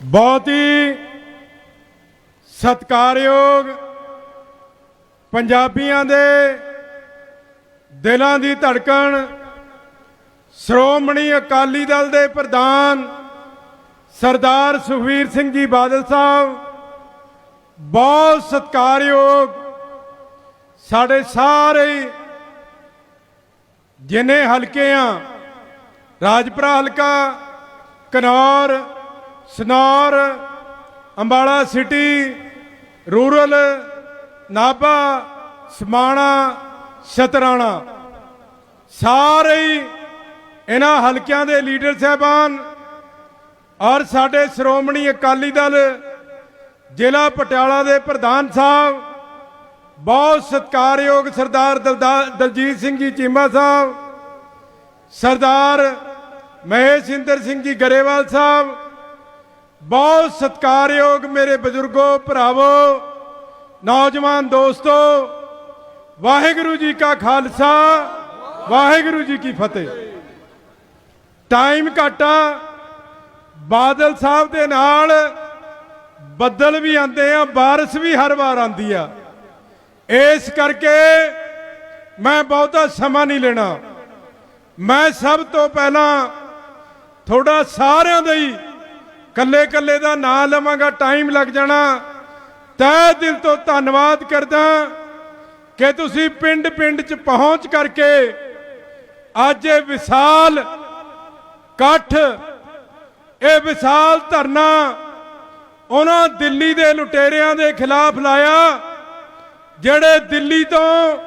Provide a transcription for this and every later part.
ਬਹੁਤ ਹੀ ਸਤਿਕਾਰਯੋਗ ਪੰਜਾਬੀਆਂ ਦੇ ਦਿਲਾਂ ਦੀ ਧੜਕਣ ਸ਼੍ਰੋਮਣੀ ਅਕਾਲੀ ਦਲ ਦੇ ਪ੍ਰਧਾਨ ਸਰਦਾਰ ਸੁਖਵੀਰ ਸਿੰਘ ਜੀ ਬਾਦਲ ਸਾਹਿਬ, ਬਹੁਤ ਸਤਿਕਾਰਯੋਗ ਸਾਡੇ ਸਾਰੇ ਹੀ ਜਿੰਨੇ ਹਲਕੇ ਆ, ਰਾਜਪੁਰਾ ਹਲਕਾ, ਕਨੌਰ ਸਨੌਰ, ਅੰਬਾਲਾ ਸਿਟੀ, ਰੂਰਲ, ਨਾਭਾ, ਸਮਾਣਾ ਸ਼ਤਰਾਣਾ ਸਾਰੇ ਹੀ ਇਹਨਾਂ ਹਲਕਿਆਂ ਦੇ ਲੀਡਰ ਸਾਹਿਬਾਨ ਔਰ ਸਾਡੇ ਸ਼੍ਰੋਮਣੀ ਅਕਾਲੀ ਦਲ, ਜ਼ਿਲ੍ਹਾ ਪਟਿਆਲਾ ਦੇ ਪ੍ਰਧਾਨ ਸਾਹਿਬ, ਬਹੁਤ ਸਤਿਕਾਰਯੋਗ ਸਰਦਾਰ ਦਲਦਾ- ਦਲਜੀਤ ਸਿੰਘ ਜੀ ਚੀਮਾ ਸਾਹਿਬ, ਸਰਦਾਰ ਮਹੇਸ਼ਿੰਦਰ ਸਿੰਘ ਜੀ ਗਰੇਵਾਲ ਸਾਹਿਬ ਬਹੁਤ ਸਤਿਕਾਰਯੋਗ ਮੇਰੇ ਬਜ਼ੁਰਗੋ, ਭਰਾਵੋ, ਨੌਜਵਾਨ ਦੋਸਤੋ, ਵਾਹਿਗੁਰੂ ਜੀ ਕਾ ਖਾਲਸਾ, ਵਾਹਿਗੁਰੂ ਜੀ ਕੀ ਫਤਿਹ। ਟਾਈਮ ਘਾਟਾ, ਬਾਦਲ ਸਾਹਿਬ ਦੇ ਨਾਲ ਬੱਦਲ ਵੀ ਆਉਂਦੇ ਆ, ਬਾਰਿਸ਼ ਵੀ ਹਰ ਵਾਰ ਆਉਂਦੀ ਆ। ਇਸ ਕਰਕੇ ਮੈਂ ਬਹੁਤਾ ਸਮਾਂ ਨਹੀਂ ਲੈਣਾ। ਮੈਂ ਸਭ ਤੋਂ ਪਹਿਲਾਂ ਤੁਹਾਡਾ ਸਾਰਿਆਂ ਦਾ ਹੀ ਕੱਲੇ ਕੱਲੇ ਦਾ ਨਾਂ ਲਵਾਂਗਾ ਟਾਈਮ ਲੱਗ ਜਾਣਾ। ਤੈ ਦਿਲ ਤੋਂ ਧੰਨਵਾਦ ਕਰਦਾ ਕਿ ਤੁਸੀਂ ਪਿੰਡ ਪਿੰਡ ਚ ਪਹੁੰਚ ਕਰਕੇ ਅੱਜ ਇਹ ਵਿਸ਼ਾਲ ਇਕੱਠ, ਇਹ ਵਿਸ਼ਾਲ ਧਰਨਾ ਉਹਨਾਂ ਦਿੱਲੀ ਦੇ ਲੁਟੇਰਿਆਂ ਦੇ ਖਿਲਾਫ ਲਾਇਆ, ਜਿਹੜੇ ਦਿੱਲੀ ਤੋਂ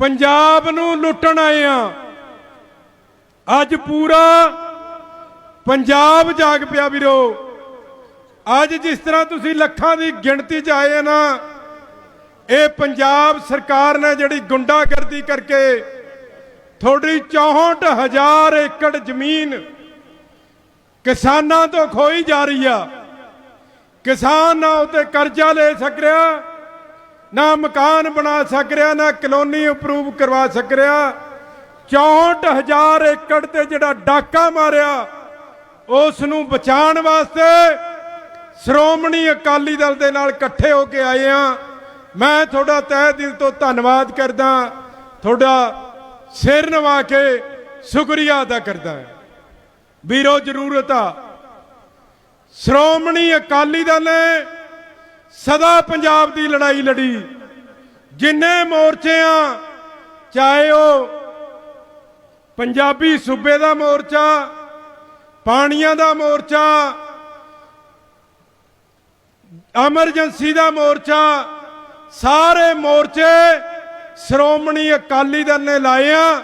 ਪੰਜਾਬ ਨੂੰ ਲੁੱਟਣ ਆਏ ਆ। ਅੱਜ ਪੂਰਾ ਪੰਜਾਬ ਜਾਗ ਪਿਆ ਵੀਰੋ। ਅੱਜ ਜਿਸ ਤਰ੍ਹਾਂ ਤੁਸੀਂ ਲੱਖਾਂ ਦੀ ਗਿਣਤੀ 'ਚ ਆਏ ਆ ਨਾ, ਇਹ ਪੰਜਾਬ ਸਰਕਾਰ ਨੇ ਜਿਹੜੀ ਗੁੰਡਾਗਰਦੀ ਕਰਕੇ ਤੁਹਾਡੀ 64000 ਏਕੜ ਜ਼ਮੀਨ ਕਿਸਾਨਾਂ ਤੋਂ ਖੋਈ ਜਾ ਰਹੀ ਆ। ਕਿਸਾਨ ਨਾ ਉਤੇ ਕਰਜ਼ਾ ਲੈ ਸਕ ਰਿਹਾ, ਨਾ ਮਕਾਨ ਬਣਾ ਸਕ ਰਿਹਾ, ਨਾ ਕਲੋਨੀ ਅਪਰੂਵ ਕਰਵਾ ਸਕ ਰਿਹਾ। 64000 ਏਕੜ ਤੇ ਜਿਹੜਾ ਡਾਕਾ ਮਾਰਿਆ ਉਸ ਨੂੰ ਬਚਾਉਣ ਵਾਸਤੇ ਸ਼੍ਰੋਮਣੀ ਅਕਾਲੀ ਦਲ ਦੇ ਨਾਲ ਇਕੱਠੇ ਹੋ ਕੇ ਆਏ ਆ ਮੈਂ ਤੁਹਾਡਾ ਤਹਿ ਦਿਲ ਤੋਂ ਧੰਨਵਾਦ ਕਰਦਾ ਤੁਹਾਡਾ ਸਿਰ ਨਵਾ ਕੇ ਸ਼ੁਕਰੀਆ ਅਦਾ ਕਰਦਾ ਵੀਰੋ ਜ਼ਰੂਰਤ ਆ ਸ਼੍ਰੋਮਣੀ ਅਕਾਲੀ ਦਲ ਨੇ ਸਦਾ ਪੰਜਾਬ ਦੀ ਲੜਾਈ ਲੜੀ। ਜਿੰਨੇ ਮੋਰਚੇ ਆ, ਚਾਹੇ ਉਹ ਪੰਜਾਬੀ ਸੂਬੇ ਦਾ ਮੋਰਚਾ ਪਾਣੀਆਂ ਦਾ ਮੋਰਚਾ, ਐਮਰਜੈਂਸੀ ਦਾ ਮੋਰਚਾ, ਸਾਰੇ ਮੋਰਚੇ ਸ਼੍ਰੋਮਣੀ ਅਕਾਲੀ ਦਲ ਨੇ ਲਾਏ ਆ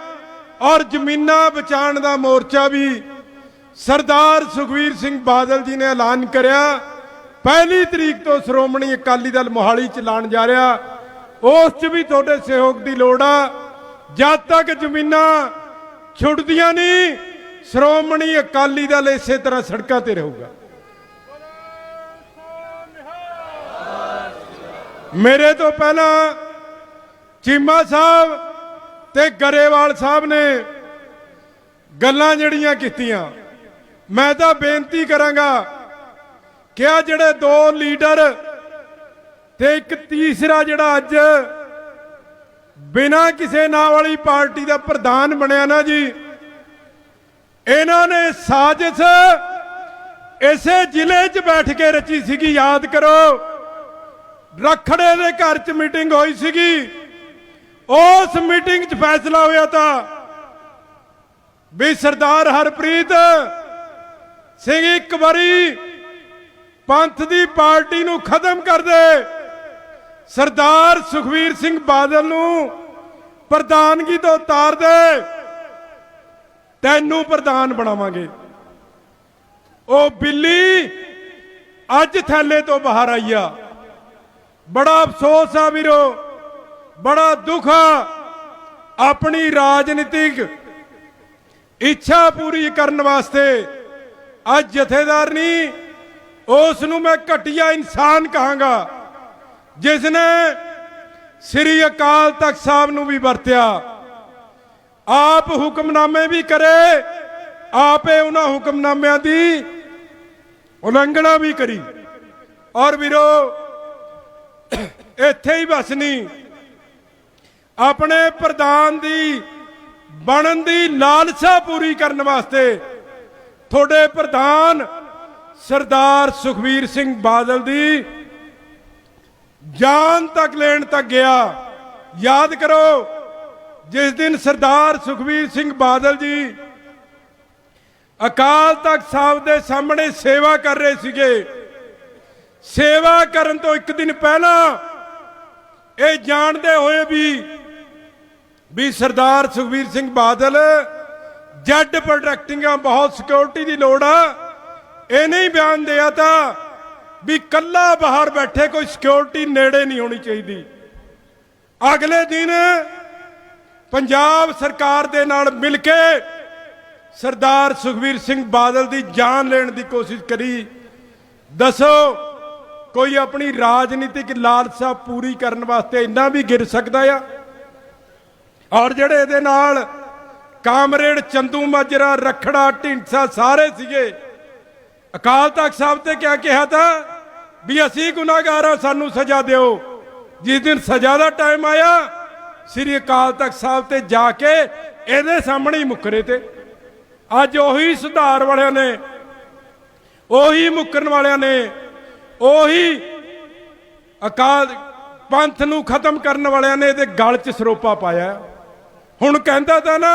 ਔਰ ਜ਼ਮੀਨਾਂ ਬਚਾਉਣ ਦਾ ਮੋਰਚਾ ਵੀ ਸਰਦਾਰ ਸੁਖਵੀਰ ਸਿੰਘ ਬਾਦਲ ਜੀ ਨੇ ਐਲਾਨ ਕਰਿਆ। ਪਹਿਲੀ ਤਰੀਕ ਤੋਂ ਸ਼੍ਰੋਮਣੀ ਅਕਾਲੀ ਦਲ ਮੋਹਾਲੀ ਚ ਲਾਣ ਜਾ ਰਿਹਾ। ਉਸ ਚ ਵੀ ਤੁਹਾਡੇ ਸਹਿਯੋਗ ਦੀ ਲੋੜ ਆ। ਜਦ ਤੱਕ ਜ਼ਮੀਨਾਂ ਛੁੱਟਦੀਆਂ ਨਹੀਂ ਸ਼੍ਰੋਮਣੀ ਅਕਾਲੀ ਦਲ ਇਸੇ ਤਰ੍ਹਾਂ ਸੜਕਾਂ ਤੇ ਰਹੂਗਾ। ਮੇਰੇ ਤੋਂ ਪਹਿਲਾਂ ਚੀਮਾ ਸਾਹਿਬ ਤੇ ਗਰੇਵਾਲ ਸਾਹਿਬ ਨੇ ਗੱਲਾਂ ਜਿਹੜੀਆਂ ਕੀਤੀਆਂ, ਮੈਂ ਤਾਂ ਬੇਨਤੀ ਕਰਾਂਗਾ ਕਿ ਆ ਜਿਹੜੇ ਦੋ ਲੀਡਰ ਤੇ ਇੱਕ ਤੀਸਰਾ ਜਿਹੜਾ ਅੱਜ ਬਿਨਾਂ ਕਿਸੇ ਨਾਂ ਵਾਲੀ ਪਾਰਟੀ ਦਾ ਪ੍ਰਧਾਨ ਬਣਿਆ ਨਾ ਜੀ ਇਹਨਾਂ ਨੇ ਸਾਜ਼ਿਸ਼ ਇਸੇ ਜ਼ਿਲ੍ਹੇ 'ਚ ਬੈਠ ਕੇ ਰਚੀ ਸੀਗੀ, ਯਾਦ ਕਰੋ। ਰਖੜੇ ਦੇ ਘਰ 'ਚ ਮੀਟਿੰਗ ਹੋਈ ਸੀਗੀ। ਉਸ ਮੀਟਿੰਗ 'ਚ ਫੈਸਲਾ ਹੋਇਆ ਤਾਂ ਵੀ ਸਰਦਾਰ ਹਰਪ੍ਰੀਤ ਸਿੰਘ ਇੱਕ ਵਾਰੀ ਪੰਥ ਦੀ ਪਾਰਟੀ ਨੂੰ ਖਤਮ ਕਰ ਦੇ। ਸਰਦਾਰ ਸੁਖਵੀਰ ਸਿੰਘ ਬਾਦਲ ਨੂੰ ਪ੍ਰਧਾਨਗੀ ਤੋਂ ਉਤਾਰ ਦੇ। ਤੈਨੂੰ ਪ੍ਰਧਾਨ ਬਣਾਵਾਂਗੇ। ਉਹ ਬਿੱਲੀ ਅੱਜ ਥੈਲੇ ਤੋਂ ਬਾਹਰ ਆਈ ਆ। ਬੜਾ ਅਫਸੋਸ ਆ ਵੀਰੋ, ਬੜਾ ਦੁੱਖ ਆ। ਆਪਣੀ ਰਾਜਨੀਤਿਕ ਇੱਛਾ ਪੂਰੀ ਕਰਨ ਵਾਸਤੇ ਅੱਜ ਜਥੇਦਾਰ ਨਹੀਂ ਉਸ ਨੂੰ ਮੈਂ ਘਟੀਆ ਇਨਸਾਨ ਕਹਾਂਗਾ ਜਿਸ ਨੇ ਸ੍ਰੀ ਅਕਾਲ ਤਖਤ ਸਾਹਿਬ ਨੂੰ ਵੀ ਵਰਤਿਆ। ਆਪ ਹੁਕਮਨਾਮੇ ਵੀ ਕਰੇ, ਆਪੇ ਉਹਨਾਂ ਹੁਕਮਨਾਮਿਆਂ ਦੀ ਉਲੰਘਣਾ ਵੀ ਕਰੀ। ਔਰ ਵੀਰੋ, ਇੱਥੇ ਹੀ ਬਸ ਨਹੀਂ ਆਪਣੇ ਪ੍ਰਧਾਨ ਦੀ ਬਣਨ ਦੀ ਲਾਲਸਾ ਪੂਰੀ ਕਰਨ ਵਾਸਤੇ ਤੁਹਾਡੇ ਪ੍ਰਧਾਨ ਸਰਦਾਰ ਸੁਖਵੀਰ ਸਿੰਘ ਬਾਦਲ ਦੀ ਜਾਨ ਤੱਕ ਲੈਣ ਤੱਕ ਗਿਆ। ਯਾਦ ਕਰੋ ਜਿਸ ਦਿਨ ਸਰਦਾਰ ਸੁਖਵੀਰ ਸਿੰਘ ਬਾਦਲ ਜੀ ਅਕਾਲ ਤਖਤ ਸਾਹਿਬ ਦੇ ਸਾਹਮਣੇ ਸੇਵਾ ਕਰ ਰਹੇ ਸੀਗੇ, ਸੇਵਾ ਕਰਨ ਤੋਂ ਇੱਕ ਦਿਨ ਪਹਿਲਾਂ ਇਹ ਜਾਣਦੇ ਹੋਏ ਵੀ ਵੀ ਸਰਦਾਰ ਸੁਖਵੀਰ ਸਿੰਘ ਬਾਦਲ ਜੈਡ ਆ ਬਹੁਤ ਸਿਕਿਉਰਿਟੀ ਦੀ ਲੋੜ ਆ। ਇਹ ਨਹੀਂ ਬਿਆਨ ਦਿਆ ਤਾਂ ਵੀ ਕੱਲਾ ਬਾਹਰ ਬੈਠੇ ਕੋਈ ਸਿਕਿਉਰਿਟੀ ਨੇੜੇ ਨਹੀਂ ਹੋਣੀ ਚਾਹੀਦੀ। ਅਗਲੇ ਦਿਨ ਪੰਜਾਬ ਸਰਕਾਰ ਦੇ ਨਾਲ ਮਿਲ ਕੇ ਸਰਦਾਰ ਸੁਖਵੀਰ ਸਿੰਘ ਬਾਦਲ ਦੀ ਜਾਨ ਲੈਣ ਦੀ ਕੋਸ਼ਿਸ਼ ਕਰੀ। ਦੱਸੋ, ਕੋਈ ਆਪਣੀ ਰਾਜਨੀਤਿਕ ਲਾਲਸਾ ਪੂਰੀ ਕਰਨ ਵਾਸਤੇ ਇੰਨਾ ਵੀ ਗਿਰ ਸਕਦਾ ਆ? ਔਰ ਜਿਹੜੇ ਇਹਦੇ ਨਾਲ ਕਾਮਰੇਡ, ਚੰਦੂ, ਮਾਜਰਾ, ਰਖੜਾ, ਢਿੰਡਸਾ ਸਾਰੇ ਸੀਗੇ, ਅਕਾਲ ਤਖਤ ਸਾਹਿਬ ਤੇ ਕਿਆ ਕਿਹਾ ਤਾ ਵੀ ਅਸੀਂ ਗੁਨਾਹਗਾਰ ਹਾਂ ਸਾਨੂੰ ਸਜ਼ਾ ਦਿਓ। ਜਿਸ ਦਿਨ ਸਜ਼ਾ ਦਾ ਟਾਈਮ ਆਇਆ ਸ੍ਰੀ ਅਕਾਲ ਤਖਤ ਸਾਹਿਬ ਤੇ ਜਾ ਕੇ ਇਹਦੇ ਸਾਹਮਣੇ ਹੀ ਮੁੱਕਰੇ ਤੇ। ਅੱਜ ਉਹੀ ਸੁਧਾਰ ਵਾਲਿਆਂ ਨੇ, ਉਹੀ ਮੁੱਕਰਨ ਵਾਲਿਆਂ ਨੇ, ਉਹੀ ਅਕਾਲ ਪੰਥ ਨੂੰ ਖਤਮ ਕਰਨ ਵਾਲਿਆਂ ਨੇ ਇਹਦੇ ਗਲ 'ਚ ਸਰੋਪਾ ਪਾਇਆ। ਹੁਣ ਕਹਿੰਦਾ ਤਾਂ ਨਾ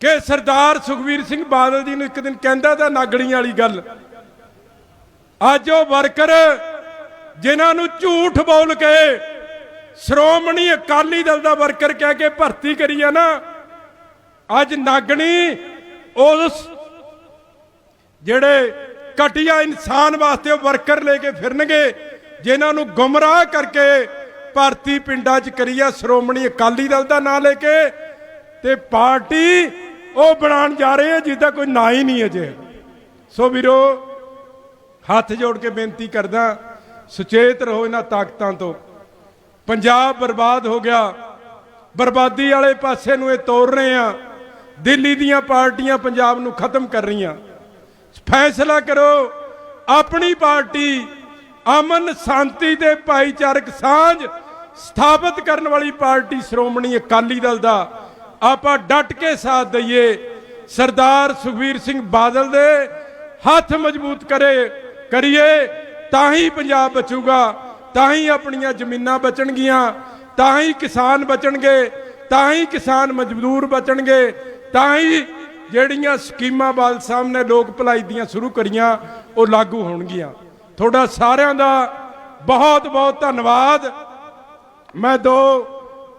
ਕਿ ਸਰਦਾਰ ਸੁਖਵੀਰ ਸਿੰਘ ਬਾਦਲ ਜੀ ਨੂੰ ਇੱਕ ਦਿਨ ਕਹਿੰਦਾ ਤਾਂ ਨਾਗੜੀਆਂ ਵਾਲੀ ਗੱਲ। ਅੱਜ ਉਹ ਵਰਕਰ ਜਿਨ੍ਹਾਂ ਨੂੰ ਝੂਠ ਬੋਲ ਕੇ ਸ਼੍ਰੋਮਣੀ ਅਕਾਲੀ ਦਲ ਦਾ ਵਰਕਰ ਕਹਿ ਕੇ ਭਰਤੀ ਕਰੀ ਆ ਨਾ, ਅੱਜ ਨਾਗਣੀ ਉਸ ਜਿਹੜੇ ਕਟਿਆ ਇਨਸਾਨ ਵਾਸਤੇ ਉਹ ਵਰਕਰ ਲੈ ਕੇ ਫਿਰਨਗੇ, ਜਿਨ੍ਹਾਂ ਨੂੰ ਗੁੰਮਰਾਹ ਕਰਕੇ ਭਾਰਤੀ ਪਿੰਡਾਂ 'ਚ ਕਰੀਆ ਸ਼੍ਰੋਮਣੀ ਅਕਾਲੀ ਦਲ ਦਾ ਨਾਂ ਲੈ ਕੇ, ਤੇ ਪਾਰਟੀ ਉਹ ਬਣਾਉਣ ਜਾ ਰਹੇ ਆ, ਜਿਹਦਾ ਕੋਈ ਨਾਂ ਹੀ ਨਹੀਂ ਅਜੇ। ਸੋ ਵੀਰੋ, ਹੱਥ ਜੋੜ ਕੇ ਬੇਨਤੀ ਕਰਦਾ, ਸੁਚੇਤ ਰਹੋ ਇਹਨਾਂ ਤਾਕਤਾਂ ਤੋਂ। ਪੰਜਾਬ ਬਰਬਾਦ ਹੋ ਗਿਆ। ਬਰਬਾਦੀ ਵਾਲੇ ਪਾਸੇ ਨੂੰ ਇਹ ਤੋੜ ਰਹੇ ਆ ਦਿੱਲੀ ਦੀਆਂ ਪਾਰਟੀਆਂ ਪੰਜਾਬ ਨੂੰ ਖਤਮ ਕਰ ਰਹੀਆਂ। ਫੈਸਲਾ ਕਰੋ, ਆਪਣੀ ਪਾਰਟੀ ਅਮਨ ਸ਼ਾਂਤੀ ਤੇ ਭਾਈਚਾਰਕ ਸਾਂਝ ਸਥਾਪਿਤ ਕਰਨ ਵਾਲੀ ਪਾਰਟੀ ਸ਼੍ਰੋਮਣੀ ਅਕਾਲੀ ਦਲ ਦਾ, ਆਪਾਂ ਡਟ ਕੇ ਸਾਥ ਦਈਏ। ਸਰਦਾਰ ਸੁਖਵੀਰ ਸਿੰਘ ਬਾਦਲ ਦੇ ਹੱਥ ਮਜ਼ਬੂਤ ਕਰੇ, ਕਰੀਏ, ਤਾਂ ਹੀ ਪੰਜਾਬ ਬਚੂਗਾ। ਤਾਂ ਹੀ ਆਪਣੀਆਂ ਜ਼ਮੀਨਾਂ ਬਚਣਗੀਆਂ, ਤਾਂ ਹੀ ਕਿਸਾਨ ਬਚਣਗੇ, ਤਾਂ ਹੀ ਕਿਸਾਨ ਮਜ਼ਦੂਰ ਬਚਣਗੇ, ਤਾਂ ਹੀ ਜਿਹੜੀਆਂ ਸਕੀਮਾਂ ਬਾਲ ਸਾਹਿਬ ਨੇ ਲੋਕ ਭਲਾਈ ਦੀਆਂ ਸ਼ੁਰੂ ਕਰੀਆਂ, ਉਹ ਲਾਗੂ ਹੋਣਗੀਆਂ। ਤੁਹਾਡਾ ਸਾਰਿਆਂ ਦਾ ਬਹੁਤ ਬਹੁਤ ਧੰਨਵਾਦ। ਮੈਂ ਦੋ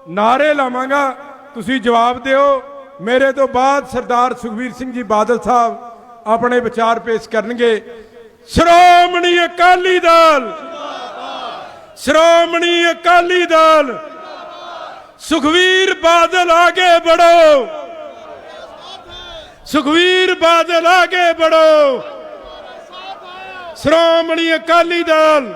ਨਾਰੇ ਲਾਵਾਂਗਾ, ਤੁਸੀਂ ਜਵਾਬ ਦਿਓ। ਮੇਰੇ ਤੋਂ ਬਾਅਦ ਸਰਦਾਰ ਸੁਖਵੀਰ ਸਿੰਘ ਜੀ ਬਾਦਲ ਸਾਹਿਬ ਆਪਣੇ ਵਿਚਾਰ ਪੇਸ਼ ਕਰਨਗੇ। ਸ਼੍ਰੋਮਣੀ ਅਕਾਲੀ ਦਲ! ਸ਼੍ਰੋਮਣੀ ਅਕਾਲੀ ਦਲ ਸੁਖਵੀਰ ਬਾਦਲ ਆਗੇ ਬੜੋ। ਸੁਖਵੀਰ ਬਾਦਲ ਆਗੇ ਬੜੋ। ਸ਼੍ਰੋਮਣੀ ਅਕਾਲੀ ਦਲ